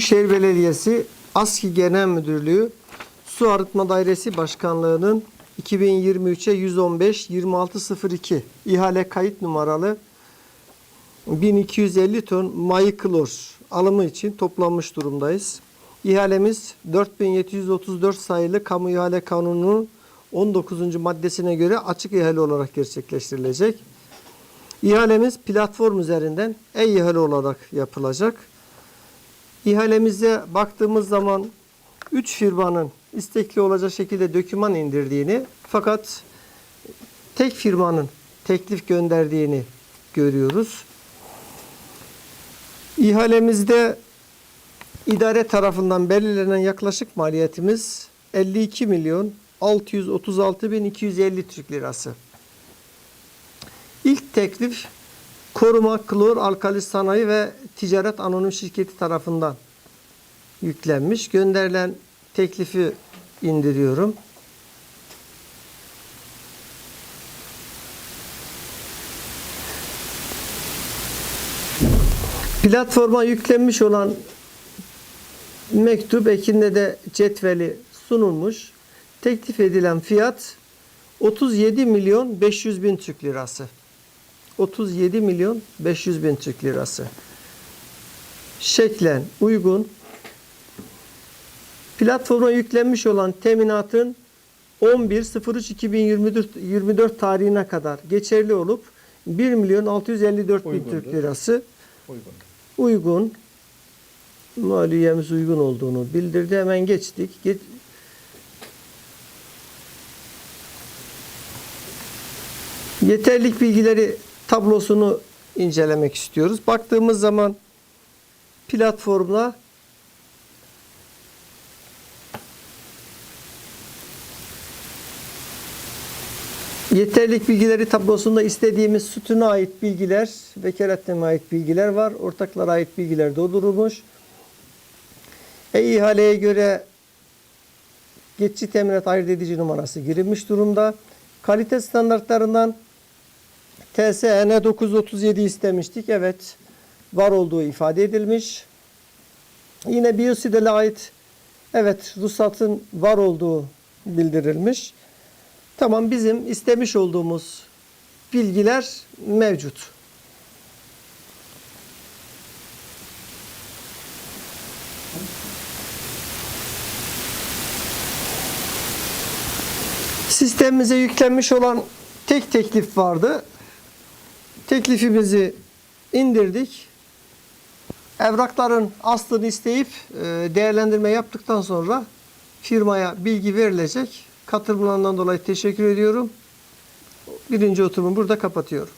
Büyükşehir Belediyesi ASKİ Genel Müdürlüğü Su Arıtma Dairesi Başkanlığı'nın 2023'e 115 2602 ihale kayıt numaralı 1250 ton mayı klor alımı için toplanmış durumdayız. İhalemiz 4734 sayılı Kamu İhale Kanunu 19. maddesine göre açık ihale olarak gerçekleştirilecek. İhalemiz platform üzerinden e-ihale olarak yapılacak. İhalemize baktığımız zaman 3 firmanın istekli olacak şekilde döküman indirdiğini fakat tek firmanın teklif gönderdiğini görüyoruz. İhalemizde idare tarafından belirlenen yaklaşık maliyetimiz 52 milyon 636 bin 250 Türk lirası. İlk teklif Koruma Klor Alkali Sanayi ve Ticaret Anonim Şirketi tarafından yüklenmiş. Gönderilen teklifi indiriyorum. Platforma yüklenmiş olan mektup ekinde de cetveli sunulmuş. Teklif edilen fiyat 37 milyon 500 bin Türk lirası. 37 milyon 500 bin Türk lirası. Şeklen uygun. Platforma yüklenmiş olan teminatın 11.03.2024 24 tarihine kadar geçerli olup 1 milyon 654 bin Türk lirası Uygun. uygun. Maliyemiz uygun olduğunu bildirdi. Hemen geçtik. Geç- Yeterlik bilgileri tablosunu incelemek istiyoruz. Baktığımız zaman platformla Yeterlik bilgileri tablosunda istediğimiz sütuna ait bilgiler, vekaletname ait bilgiler var. Ortaklara ait bilgiler doldurulmuş. E-ihaleye göre geçici teminat ayırt edici numarası girilmiş durumda. Kalite standartlarından TSN 937 istemiştik. Evet var olduğu ifade edilmiş. Yine Biosidele ait evet ruhsatın var olduğu bildirilmiş. Tamam bizim istemiş olduğumuz bilgiler mevcut. Sistemimize yüklenmiş olan tek teklif vardı. Teklifimizi indirdik. Evrakların aslını isteyip e, değerlendirme yaptıktan sonra firmaya bilgi verilecek. Katılımlarından dolayı teşekkür ediyorum. Birinci oturumu burada kapatıyorum.